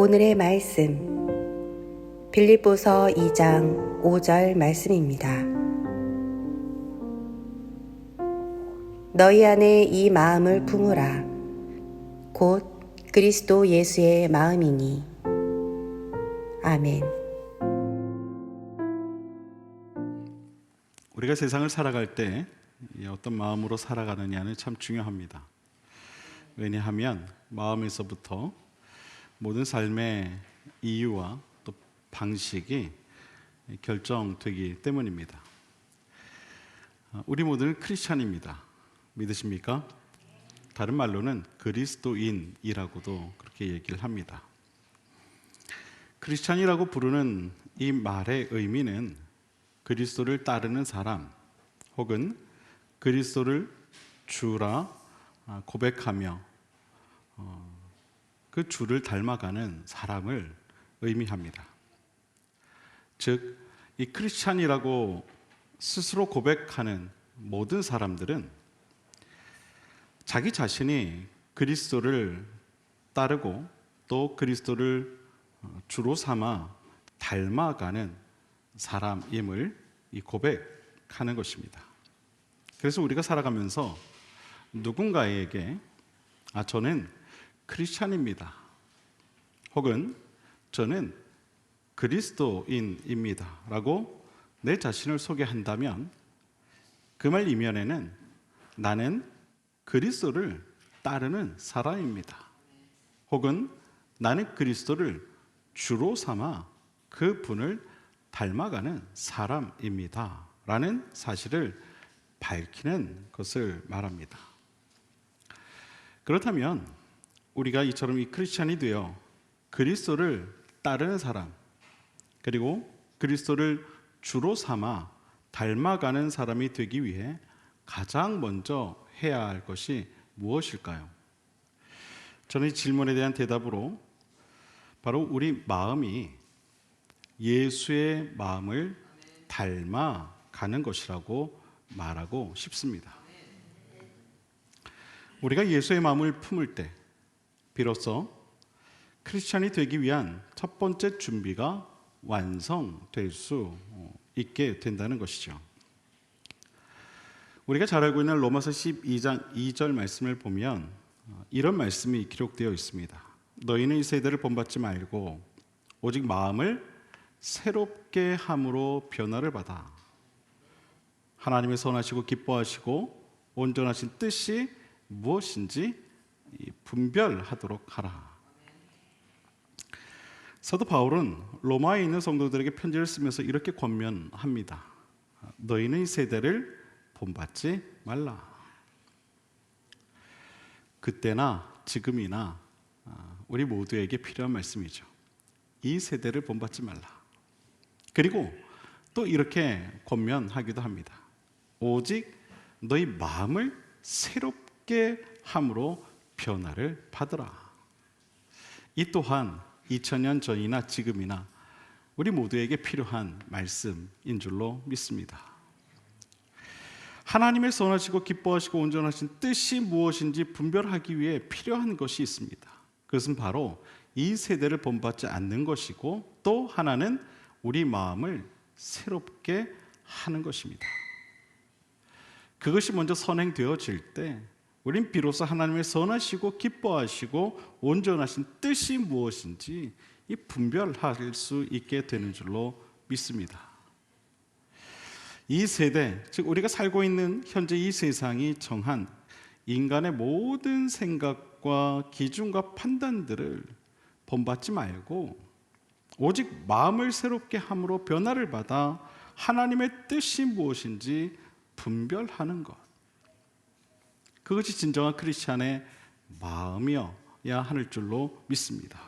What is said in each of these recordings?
오늘의 말씀 빌립보서 2장 5절 말씀입니다. 너희 안에 이 마음을 품으라 곧 그리스도 예수의 마음이니 아멘. 우리가 세상을 살아갈 때 어떤 마음으로 살아가느냐는 참 중요합니다. 왜냐하면 마음에서부터 모든 삶의 이유와 또 방식이 결정되기 때문입니다. 우리 모두는 크리스찬입니다. 믿으십니까? 다른 말로는 그리스도인이라고도 그렇게 얘기를 합니다. 크리스찬이라고 부르는 이 말의 의미는 그리스도를 따르는 사람 혹은 그리스도를 주라 고백하며 어, 그 주를 닮아가는 사람을 의미합니다. 즉, 이 크리스찬이라고 스스로 고백하는 모든 사람들은 자기 자신이 그리스도를 따르고 또 그리스도를 주로 삼아 닮아가는 사람임을 이 고백하는 것입니다. 그래서 우리가 살아가면서 누군가에게 아 저는 크리스찬입니다. 혹은 저는 그리스도인입니다 라고 내 자신을 소개한다면 그 말 이면에는 나는 그리스도를 따르는 사람입니다. 혹은 나는 그리스도를 주로 삼아 그 분을 닮아가는 사람입니다. 라는 사실을 밝히는 것을 말합니다. 그렇다면 우리가 이처럼 이 크리스찬이 되어 그리스도를 따르는 사람 그리고 그리스도를 주로 삼아 닮아가는 사람이 되기 위해 가장 먼저 해야 할 것이 무엇일까요? 저는 이 질문에 대한 대답으로 바로 우리 마음이 예수의 마음을 닮아가는 것이라고 말하고 싶습니다. 우리가 예수의 마음을 품을 때 비로소 크리스찬이 되기 위한 첫 번째 준비가 완성될 수 있게 된다는 것이죠. 우리가 잘 알고 있는 로마서 12장 2절 말씀을 보면 이런 말씀이 기록되어 있습니다. 너희는 이 세대를 본받지 말고 오직 마음을 새롭게 함으로 변화를 받아 하나님의 선하시고 기뻐하시고 온전하신 뜻이 무엇인지 분별하도록 하라. 사도 바울은 로마에 있는 성도들에게 편지를 쓰면서 이렇게 권면합니다. 너희는 이 세대를 본받지 말라. 그때나 지금이나 우리 모두에게 필요한 말씀이죠. 이 세대를 본받지 말라. 그리고 또 이렇게 권면하기도 합니다. 오직 너희 마음을 새롭게 함으로 변화를 받으라. 이 또한 2000년 전이나 지금이나 우리 모두에게 필요한 말씀인 줄로 믿습니다. 하나님의 선하시고 기뻐하시고 온전하신 뜻이 무엇인지 분별하기 위해 필요한 것이 있습니다. 그것은 바로 이 세대를 본받지 않는 것이고 또 하나는 우리 마음을 새롭게 하는 것입니다. 그것이 먼저 선행되어질 때 우린 비로소 하나님의 선하시고 기뻐하시고 온전하신 뜻이 무엇인지 이 분별할 수 있게 되는 줄로 믿습니다. 이 세대, 즉 우리가 살고 있는 현재 이 세상이 정한 인간의 모든 생각과 기준과 판단들을 본받지 말고 오직 마음을 새롭게 함으로 변화를 받아 하나님의 뜻이 무엇인지 분별하는 것. 그것이 진정한 크리스찬의 마음이어야 하는 줄로 믿습니다.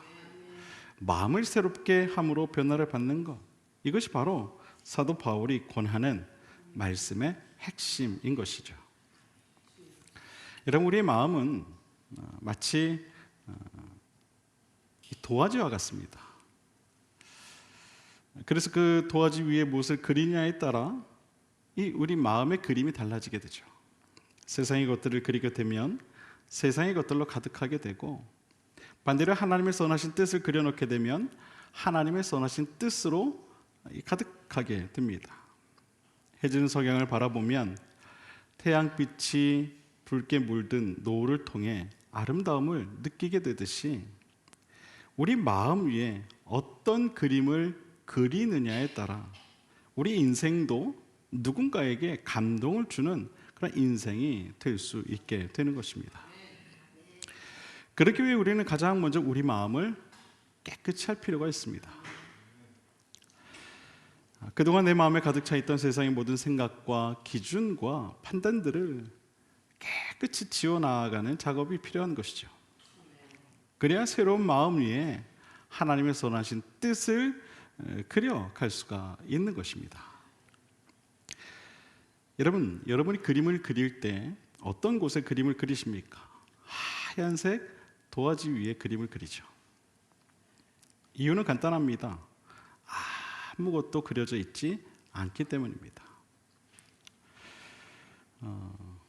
마음을 새롭게 함으로 변화를 받는 것. 이것이 바로 사도 바울이 권하는 말씀의 핵심인 것이죠. 여러분, 우리의 마음은 어, 마치 어, 도화지와 같습니다. 그래서 그 도화지 위에 무엇을 그리냐에 따라 이 우리 마음의 그림이 달라지게 되죠. 세상의 것들을 그리게 되면 세상의 것들로 가득하게 되고 반대로 하나님의 선하신 뜻을 그려놓게 되면 하나님의 선하신 뜻으로 가득하게 됩니다. 해지는 석양을 바라보면 태양빛이 붉게 물든 노을을 통해 아름다움을 느끼게 되듯이 우리 마음 위에 어떤 그림을 그리느냐에 따라 우리 인생도 누군가에게 감동을 주는 그런 인생이 될 수 있게 되는 것입니다. 그렇기 위해 우리는 가장 먼저 우리 마음을 깨끗이 할 필요가 있습니다. 그동안 내 마음에 가득 차 있던 세상의 모든 생각과 기준과 판단들을 깨끗이 지워 나가는 작업이 필요한 것이죠. 그래야 새로운 마음 위에 하나님의 선하신 뜻을 그려 갈 수가 있는 것입니다. 여러분, 여러분이 그림을 그릴 때 어떤 곳에 그림을 그리십니까? 하얀색 도화지 위에 그림을 그리죠. 이유는 간단합니다. 아무것도 그려져 있지 않기 때문입니다. 어,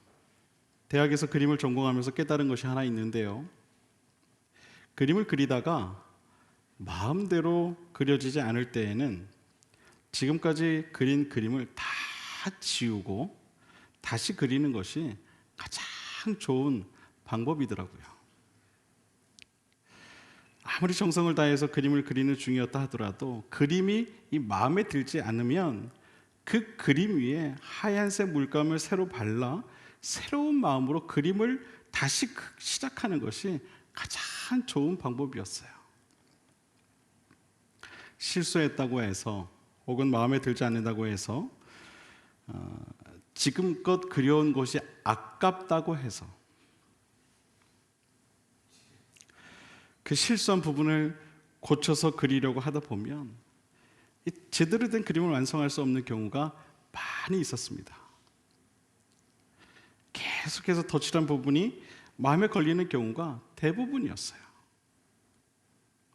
대학에서 그림을 전공하면서 깨달은 것이 하나 있는데요. 그림을 그리다가 마음대로 그려지지 않을 때에는 지금까지 그린 그림을 다 지우고 다시 그리는 것이 가장 좋은 방법이더라고요. 아무리 정성을 다해서 그림을 그리는 중이었다 하더라도 그림이 이 마음에 들지 않으면 그 그림 위에 하얀색 물감을 새로 발라 새로운 마음으로 그림을 다시 시작하는 것이 가장 좋은 방법이었어요. 실수했다고 해서 혹은 마음에 들지 않는다고 해서 어, 지금껏 그려온 것이 아깝다고 해서 그 실수한 부분을 고쳐서 그리려고 하다 보면 제대로 된 그림을 완성할 수 없는 경우가 많이 있었습니다. 계속해서 덧칠한 부분이 마음에 걸리는 경우가 대부분이었어요.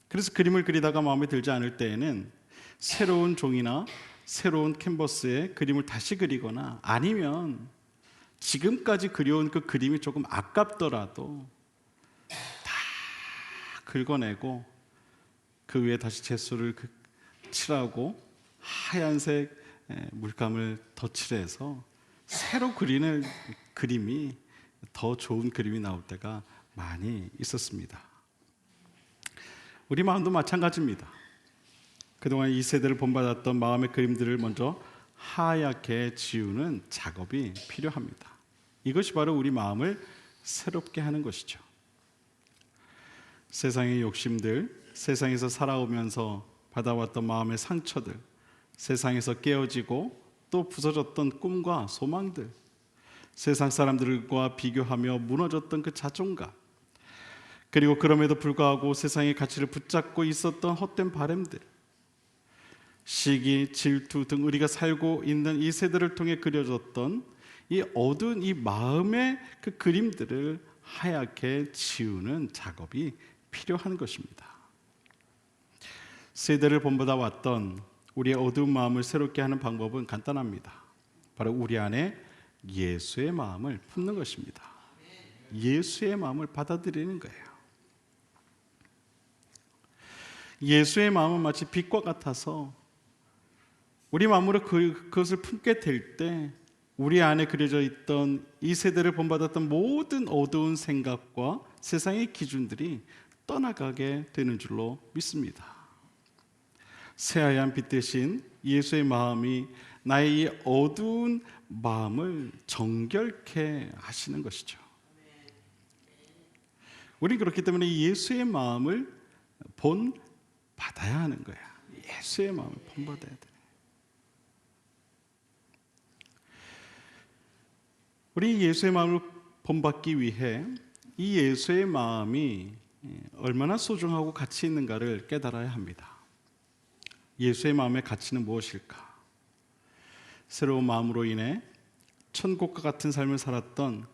그래서 그림을 그리다가 마음에 들지 않을 때에는 새로운 종이나 새로운 캔버스에 그림을 다시 그리거나 아니면 지금까지 그려온 그 그림이 조금 아깝더라도 긁어내고 그 위에 다시 재수를 그 칠하고 하얀색 물감을 덧칠해서 새로 그리는 그림이 더 좋은 그림이 나올 때가 많이 있었습니다. 우리 마음도 마찬가지입니다. 그동안 이 세대를 본받았던 마음의 그림들을 먼저 하얗게 지우는 작업이 필요합니다. 이것이 바로 우리 마음을 새롭게 하는 것이죠. 세상의 욕심들, 세상에서 살아오면서 받아왔던 마음의 상처들, 세상에서 깨어지고 또 부서졌던 꿈과 소망들, 세상 사람들과 비교하며 무너졌던 그 자존감, 그리고 그럼에도 불구하고 세상의 가치를 붙잡고 있었던 헛된 바램들, 시기, 질투 등 우리가 살고 있는 이 세대를 통해 그려졌던 이 어두운 이 마음의 그 그림들을 하얗게 지우는 작업이 필요한 것입니다. 세대를 본보다 왔던 우리의 어두운 마음을 새롭게 하는 방법은 간단합니다. 바로 우리 안에 예수의 마음을 품는 것입니다. 예수의 마음을 받아들이는 거예요. 예수의 마음은 마치 빛과 같아서 우리 마음으로 그, 그것을 품게 될 때 우리 안에 그려져 있던 이 세대를 본받았던 모든 어두운 생각과 세상의 기준들이 떠나가게 되는 줄로 믿습니다. 새하얀 빛 대신 예수의 마음이 나의 이 어두운 마음을 정결케 하시는 것이죠. 우리 그렇기 때문에 예수의 마음을 본 받아야 하는 거야. 예수의 마음을 본 받아야 돼. 우리 예수의 마음을 본받기 위해 이 예수의 마음이 얼마나 소중하고 가치 있는가를 깨달아야 합니다. 예수의 마음의 가치는 무엇일까? 새로운 마음으로 인해 천국과 같은 삶을 살았던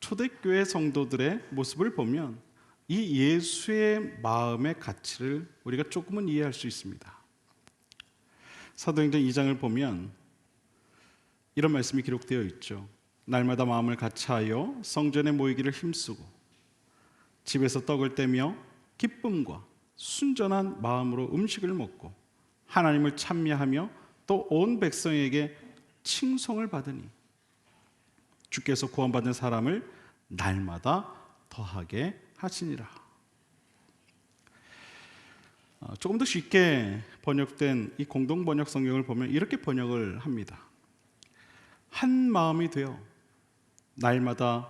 초대교회 성도들의 모습을 보면 이 예수의 마음의 가치를 우리가 조금은 이해할 수 있습니다. 사도행전 2장을 보면 이런 말씀이 기록되어 있죠. 날마다 마음을 같이하여 성전에 모이기를 힘쓰고 집에서 떡을 떼며 기쁨과 순전한 마음으로 음식을 먹고 하나님을 찬미하며 또 온 백성에게 칭송을 받으니 주께서 구원받은 사람을 날마다 더하게 하시니라. 어, 조금 더 쉽게 번역된 이 공동 번역 성경을 보면 이렇게 번역을 합니다. 한 마음이 되어 날마다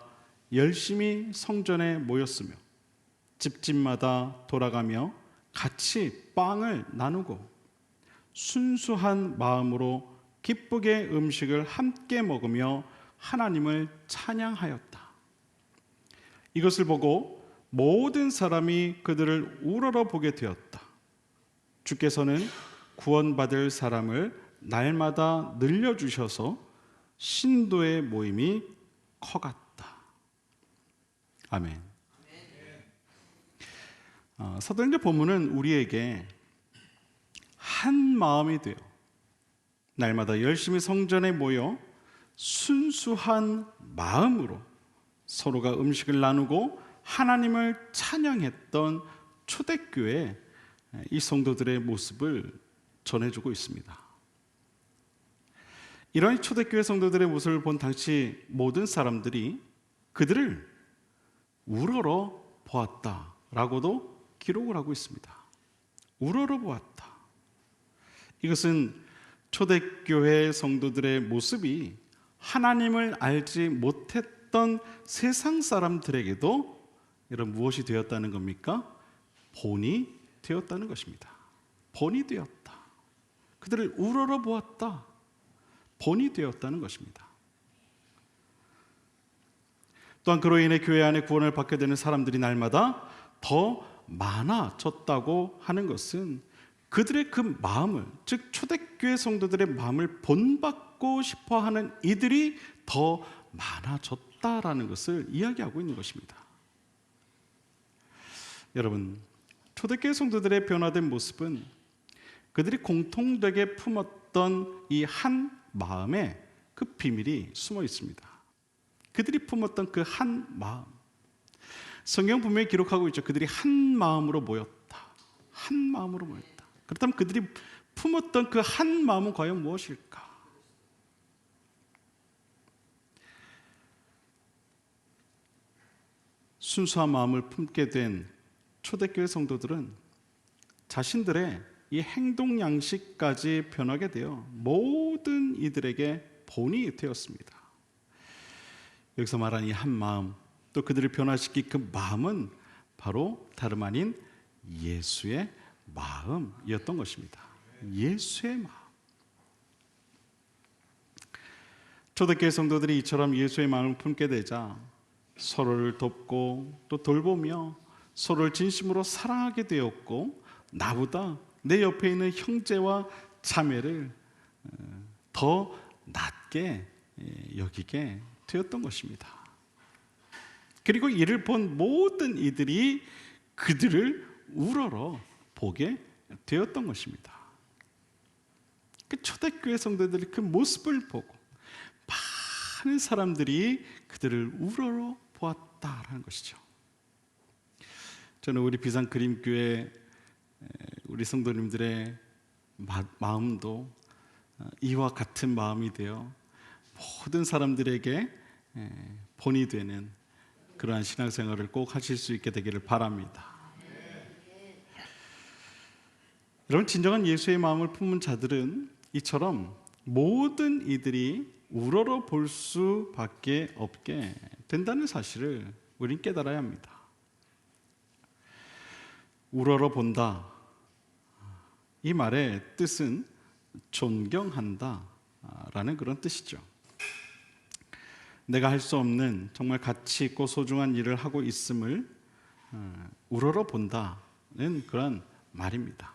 열심히 성전에 모였으며 집집마다 돌아가며 같이 빵을 나누고 순수한 마음으로 기쁘게 음식을 함께 먹으며 하나님을 찬양하였다. 이것을 보고 모든 사람이 그들을 우러러 보게 되었다. 주께서는 구원받을 사람을 날마다 늘려주셔서 신도의 모임이 커갔다. 아멘. 어, 사도행전 본문은 우리에게 한 마음이 되어 날마다 열심히 성전에 모여 순수한 마음으로 서로가 음식을 나누고 하나님을 찬양했던 초대교회 이 성도들의 모습을 전해주고 있습니다. 이러한 초대교회 성도들의 모습을 본 당시 모든 사람들이 그들을 우러러 보았다라고도 기록을 하고 있습니다. 우러러 보았다. 이것은 초대교회 성도들의 모습이 하나님을 알지 못했던 세상 사람들에게도 이런 무엇이 되었다는 겁니까? 본이 되었다는 것입니다. 본이 되었다. 그들을 우러러 보았다. 본이 되었다는 것입니다. 또한 그로 인해 교회 안에 구원을 받게 되는 사람들이 날마다 더 많아졌다고 하는 것은 그들의 그 마음을 즉 초대교회 성도들의 마음을 본받고 싶어 하는 이들이 더 많아졌다라는 것을 이야기하고 있는 것입니다. 여러분, 초대교회 성도들의 변화된 모습은 그들이 공통되게 품었던 이 한 마음에 그 비밀이 숨어 있습니다. 그들이 품었던 그 한 마음. 성경 분명히 기록하고 있죠. 그들이 한 마음으로 모였다. 한 마음으로 모였다. 그렇다면 그들이 품었던 그 한 마음은 과연 무엇일까? 순수한 마음을 품게 된 초대교회 성도들은 자신들의 이 행동 양식까지 변하게 되어 모든 이들에게 본이 되었습니다. 여기서 말하는 이한 마음, 또 그들을 변화시킨 그 마음은 바로 다름 아닌 예수의 마음이었던 것입니다. 예수의 마음. 초대교회 성도들이 이처럼 예수의 마음을 품게 되자 서로를 돕고 또 돌보며 서로를 진심으로 사랑하게 되었고 나보다 내 옆에 있는 형제와 자매를 어, 더 낮게 예, 여기게 되었던 것입니다. 그리고 이를 본 모든 이들이 그들을 우러러 보게 되었던 것입니다. 그 초대교회 성도들이 그 모습을 보고 많은 사람들이 그들을 우러러 보았다라는 것이죠. 저는 우리 비상 그림교회 우리 성도님들의 마음도 어, 이와 같은 마음이 되어 모든 사람들에게 본이 되는 그러한 신앙생활을 꼭 하실 수 있게 되기를 바랍니다. 여러분 진정한 예수의 마음을 품은 자들은 이처럼 모든 이들이 우러러 볼 수밖에 없게 된다는 사실을 우린 깨달아야 합니다. 우러러 본다. 이 말의 뜻은 존경한다. 라는 그런 뜻이죠. 내가 할 수 없는 정말 가치 있고 소중한 일을 하고 있음을 어, 우러러 본다는 그런 말입니다.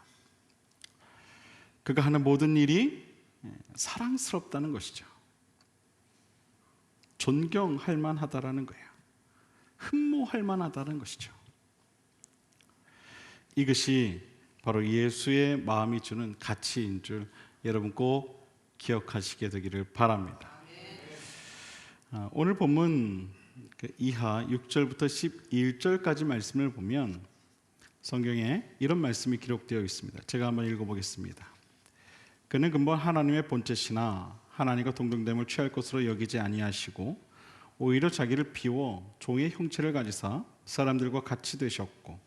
그가 하는 모든 일이 예, 사랑스럽다는 것이죠. 존경할 만하다라는 거예요. 흠모할 만하다는 것이죠. 이것이 바로 예수의 마음이 주는 가치인 줄 여러분 꼭 기억하시게 되기를 바랍니다. 아, 오늘 본문 그 이하 6절부터 11절까지 말씀을 보면 성경에 이런 말씀이 기록되어 있습니다. 제가 한번 읽어보겠습니다. 그는 근본 하나님의 본체시나 하나님과 동등됨을 취할 것으로 여기지 아니하시고 오히려 자기를 비워 종의 형체를 가지사 사람들과 같이 되셨고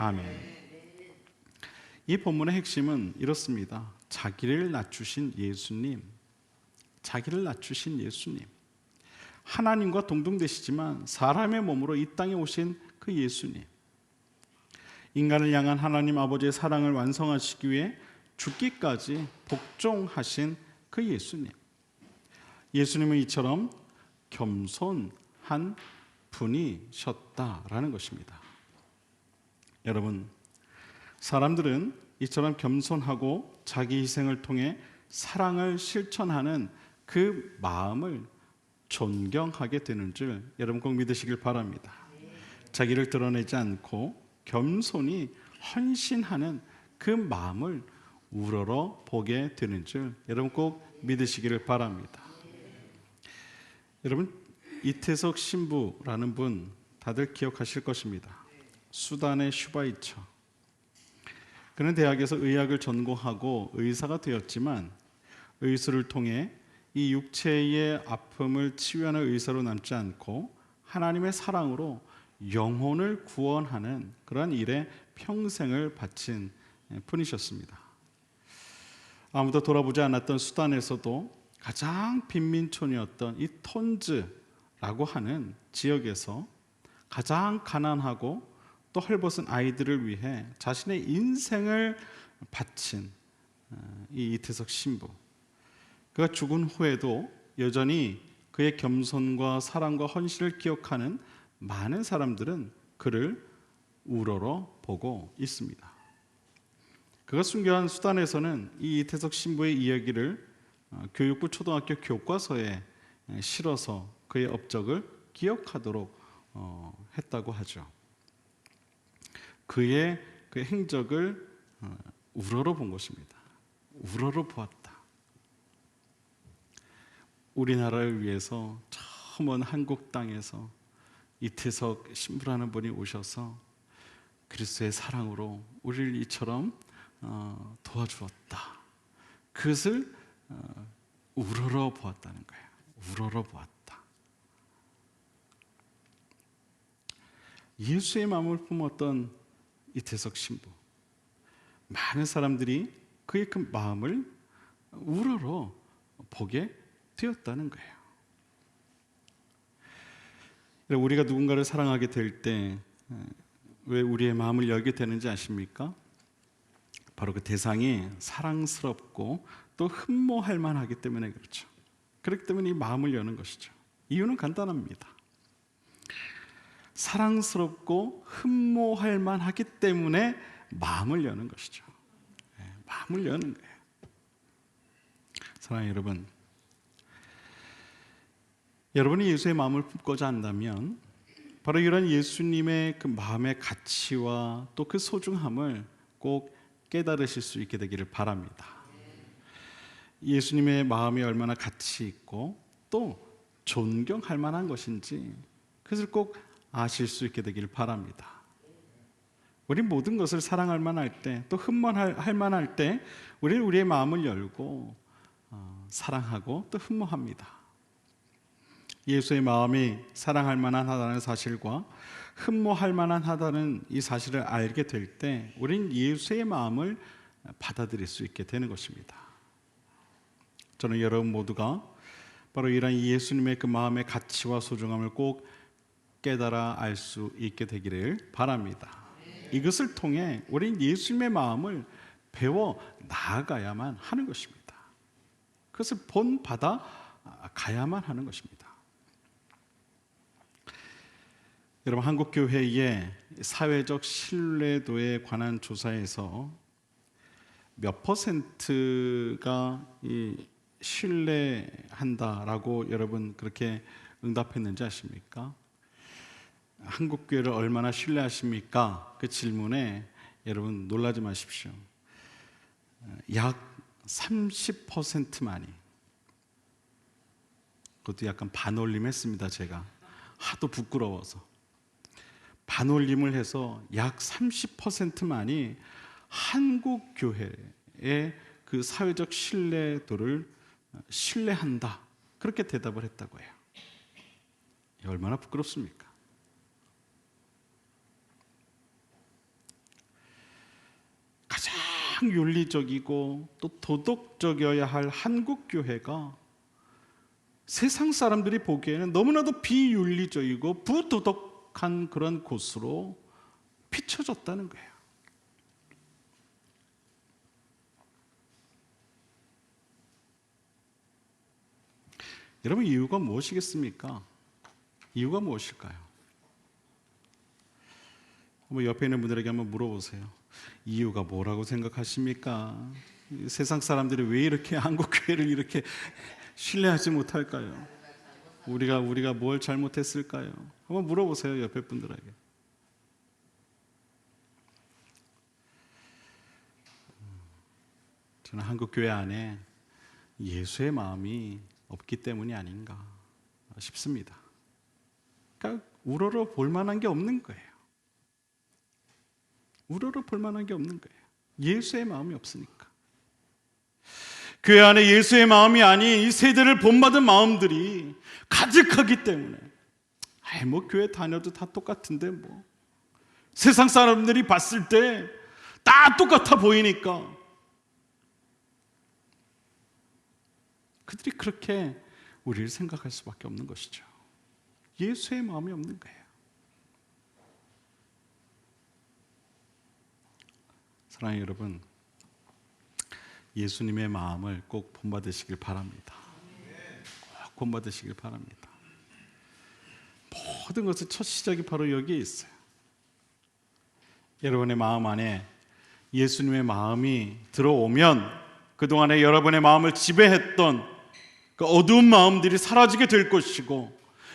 아멘. 이 본문의 핵심은 이렇습니다. 자기를 낮추신 예수님. 자기를 낮추신 예수님. 하나님과 동등되시지만 사람의 몸으로 이 땅에 오신 그 예수님. 인간을 향한 하나님 아버지의 사랑을 완성하시기 위해 죽기까지 복종하신 그 예수님. 예수님은 이처럼 겸손한 분이셨다라는 것입니다. 여러분, 사람들은 이처럼 겸손하고 자기 희생을 통해 사랑을 실천하는 그 마음을 존경하게 되는 줄 여러분 꼭 믿으시길 바랍니다. 자기를 드러내지 않고 겸손히 헌신하는 그 마음을 우러러 보게 되는 줄 여러분 꼭 믿으시기를 바랍니다. 여러분 이태석 신부라는 분 다들 기억하실 것입니다. 수단의 슈바이처. 그는 대학에서 의학을 전공하고 의사가 되었지만 의술을 통해 이 육체의 아픔을 치유하는 의사로 남지 않고 하나님의 사랑으로 영혼을 구원하는 그러한 일에 평생을 바친 분이셨습니다. 아무도 돌아보지 않았던 수단에서도 가장 빈민촌이었던 이 톤즈라고 하는 지역에서 가장 가난하고 또 헐벗은 아이들을 위해 자신의 인생을 바친 어, 이 이태석 신부. 그가 죽은 후에도 여전히 그의 겸손과 사랑과 헌신을 기억하는 많은 사람들은 그를 우러러 보고 있습니다. 그가 순교한 수단에서는 이 이태석 신부의 이야기를 어, 교육부 초등학교 교과서에 실어서 그의 업적을 기억하도록 어, 했다고 하죠. 그의 그 행적을 어, 우러러 본 것입니다. 우러러 보았다. 우리나라를 위해서 처음은 한국 땅에서 이태석 신부라는 분이 오셔서 그리스도의 사랑으로 우리를 이처럼 어, 도와주었다. 그것을 어, 우러러 보았다는 거예요. 우러러 보았다. 예수의 마음을 품었던 이태석 신부. 많은 사람들이 그의 그 마음을 우러러 보게 되었다는 거예요. 우리가 누군가를 사랑하게 될 때 왜 우리의 마음을 열게 되는지 아십니까? 바로 그 대상이 사랑스럽고 또 흠모할 만하기 때문에 그렇죠. 그렇기 때문에 이 마음을 여는 것이죠. 이유는 간단합니다. 사랑스럽고 흠모할 만하기 때문에 마음을 여는 것이죠. 네, 마음을 여는 거예요. 사랑하는 여러분, 여러분이 예수의 마음을 품고자 한다면 바로 이런 예수님의 그 마음의 가치와 또 그 소중함을 꼭 깨달으실 수 있게 되기를 바랍니다. 예수님의 마음이 얼마나 가치 있고 또 존경할 만한 것인지 그것을 꼭 아실 수 있게 되기를 바랍니다. 우리 모든 것을 사랑할 만할 때, 또 흠모할 만할 때, 우리 우리의 마음을 열고 어, 사랑하고 또 흠모합니다. 예수의 마음이 사랑할 만하다는 사실과 흠모할 만하다는 이 사실을 알게 될 때, 우린 예수의 마음을 받아들일 수 있게 되는 것입니다. 저는 여러분 모두가 바로 이런 예수님의 그 마음의 가치와 소중함을 꼭 깨달아 알 수 있게 되기를 바랍니다. 이것을 통해 우리는 예수님의 마음을 배워 나아가야만 하는 것입니다. 그것을 본 받아 가야만 하는 것입니다. 여러분 한국 교회의 사회적 신뢰도에 관한 조사에서 몇 퍼센트가 이 신뢰한다라고 여러분 그렇게 응답했는지 아십니까? 한국 교회를 얼마나 신뢰하십니까? 그 질문에 여러분 놀라지 마십시오. 약 30%만이 그것도 약간 반올림했습니다. 제가 하도 부끄러워서 반올림을 해서 약 30%만이 한국 교회의 그 사회적 신뢰도를 신뢰한다 그렇게 대답을 했다고 해요. 얼마나 부끄럽습니까? 가장 윤리적이고 또 도덕적이어야 할 한국 교회가 세상 사람들이 보기에는 너무나도 비윤리적이고 부도덕한 그런 곳으로 비춰졌다는 거예요. 여러분 이유가 무엇이겠습니까? 이유가 무엇일까요? 옆에 있는 분들에게 한번 물어보세요. 이유가 뭐라고 생각하십니까? 이 세상 사람들이 왜 이렇게 한국 교회를 이렇게 신뢰하지 못할까요? 우리가 우리가 뭘 잘못했을까요? 한번 물어보세요 옆에 분들에게. 저는 한국 교회 안에 예수의 마음이 없기 때문이 아닌가 싶습니다. 그러니까 우러러 볼 만한 게 없는 거예요. 우러러 볼 만한 게 없는 거예요. 예수의 마음이 없으니까. 교회 안에 예수의 마음이 아닌 이 세대를 본받은 마음들이 가득하기 때문에 아이 뭐 교회 다녀도 다 똑같은데 뭐 세상 사람들이 봤을 때 다 똑같아 보이니까 그들이 그렇게 우리를 생각할 수밖에 없는 것이죠. 예수의 마음이 없는 거예요. 사랑하는 여러분, 예수님의 마음을 꼭 본받으시길 바랍니다. 꼭 본받으시길 바랍니다. 모든 것의 첫 시작이 바로 여기에 있어요. 여러분의 마음 안에 예수님의 마음이 들어오면 그동안에 여러분의 마음을 지배했던 그 어두운 마음들이 사라지게 될 것이고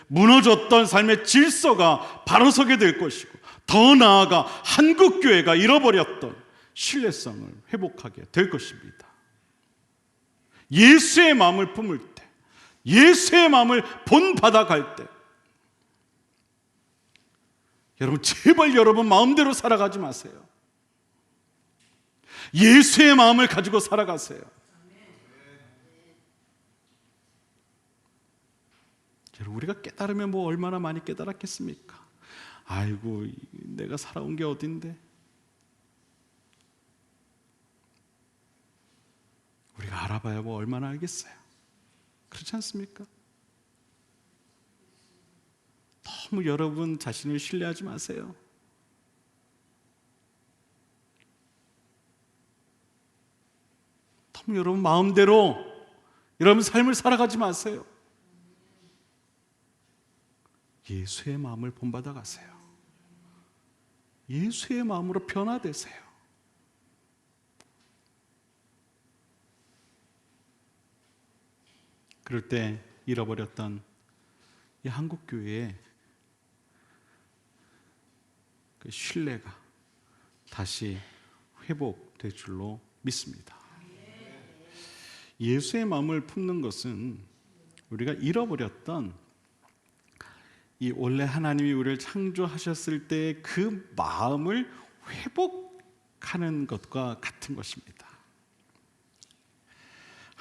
무너졌던 삶의 질서가 바로 서게 될 것이고 더 나아가 한국 교회가 잃어버렸던 신뢰성을 회복하게 될 것입니다. 예수의 마음을 품을 때, 예수의 마음을 본받아 갈 때, 여러분 제발 여러분 마음대로 살아가지 마세요. 예수의 마음을 가지고 살아가세요. 여러분 우리가 깨달으면 뭐 얼마나 많이 깨달았겠습니까? 아이고 내가 살아온 게 어딘데? 우리가 알아봐야 뭐 얼마나 알겠어요. 그렇지 않습니까? 너무 여러분 자신을 신뢰하지 마세요. 너무 여러분 마음대로 여러분 삶을 살아가지 마세요. 예수의 마음을 본받아 가세요. 예수의 마음으로 변화되세요. 그럴 때 잃어버렸던 이 한국 교회의 그 신뢰가 다시 회복될 줄로 믿습니다. 예수의 마음을 품는 것은 우리가 잃어버렸던 이 원래 하나님이 우리를 창조하셨을 때그 마음을 회복하는 것과 같은 것입니다.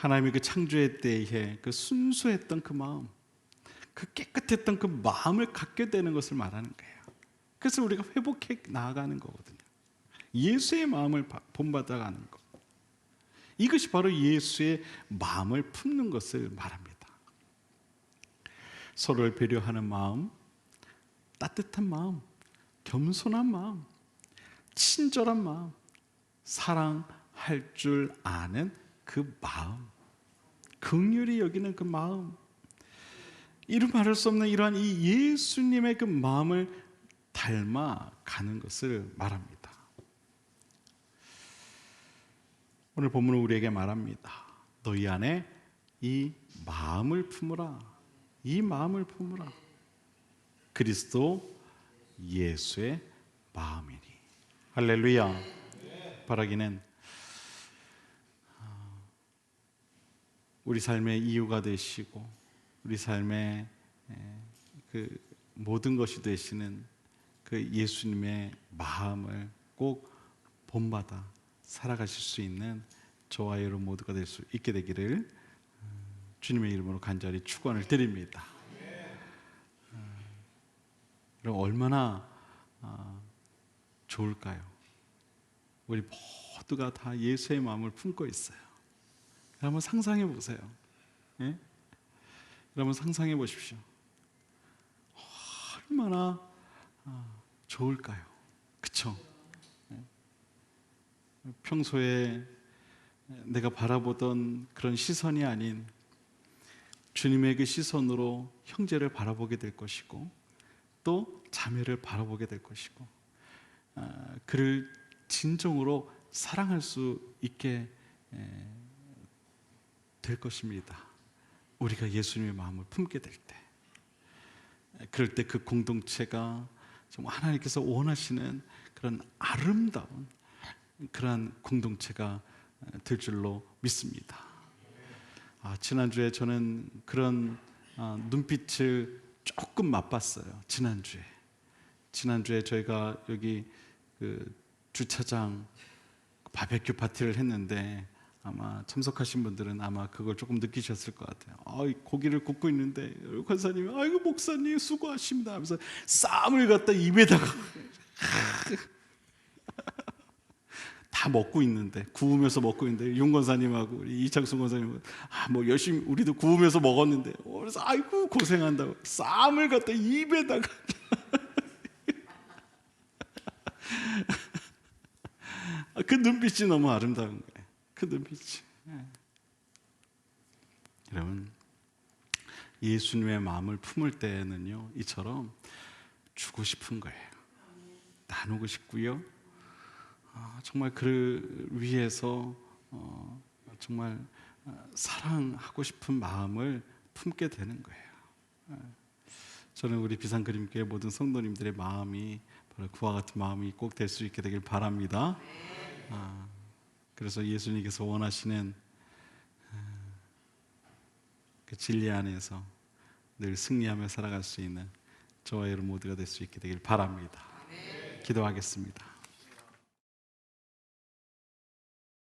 하나님이 그 창조의 때에 그 순수했던 그 마음, 그 깨끗했던 그 마음을 갖게 되는 것을 말하는 거예요. 그래서 우리가 회복해 나아가는 거거든요. 예수의 마음을 본받아가는 것. 이것이 바로 예수의 마음을 품는 것을 말합니다. 서로를 배려하는 마음, 따뜻한 마음, 겸손한 마음, 친절한 마음, 사랑할 줄 아는 그 마음, 긍휼히 여기는 그 마음, 이루 말할 수 없는 이러한 이 예수님의 그 마음을 닮아가는 것을 말합니다. 오늘 본문은 우리에게 말합니다. 너희 안에 이 마음을 품으라. 이 마음을 품으라. 그리스도 예수의 마음이니. 할렐루야. 바라기는 우리 삶의 이유가 되시고 우리 삶의 에, 그 모든 것이 되시는 그 예수님의 마음을 꼭 본받아 살아가실 수 있는 저와 여러분 모두가 될 수 있게 되기를 음, 주님의 이름으로 간절히 축원을 드립니다. 음, 그럼 얼마나 아, 좋을까요? 우리 모두가 다 예수의 마음을 품고 있어요. 한번 상상해 보세요. 예? 여러분 상상해 보십시오. 얼마나 아, 좋을까요? 그쵸? 예? 평소에 내가 바라보던 그런 시선이 아닌 주님의 그 시선으로 형제를 바라보게 될 것이고 또 자매를 바라보게 될 것이고 아, 그를 진정으로 사랑할 수 있게 에, 될 것입니다. 우리가 예수님의 마음을 품게 될 때, 에, 그럴 때 그 공동체가 정말 하나님께서 원하시는 그런 아름다운 그러한 공동체가 에, 될 줄로 믿습니다. 아, 지난주에 저는 그런 아, 눈빛을 조금 맛봤어요. 지난주에. 지난주에 저희가 여기 그 주차장 바베큐 파티를 했는데 아마 참석하신 분들은 아마 그걸 조금 느끼셨을 것 같아요. 아, 이 고기를 굽고 있는데 권사님이 아이고 목사님 수고하십니다 하면서 쌈을 갖다 입에다가 다 먹고 있는데 구우면서 먹고 있는데 윤 권사님하고 이창순 권사님은 아뭐 열심히 우리도 구우면서 먹었는데 어, 그래서 아이고 고생한다고 쌈을 갖다 입에다가 아, 그 눈빛이 너무 아름다운 거예요. 그 눈빛이. 예. 여러분 예수님의 마음을 품을 때는요 이처럼 주고 싶은 거예요. 나누고 싶고요. 아, 정말 그를 위해서 어, 정말 어, 사랑하고 싶은 마음을 품게 되는 거예요. 예. 저는 우리 비상그림교회 모든 성도님들의 마음이 바로 그와 같은 마음이 꼭 될 수 있게 되길 바랍니다. 아, 그래서 예수님께서 원하시는 아, 그 진리 안에서 늘 승리하며 살아갈 수 있는 저와 여러분 모두가 될 수 있게 되길 바랍니다. 기도하겠습니다.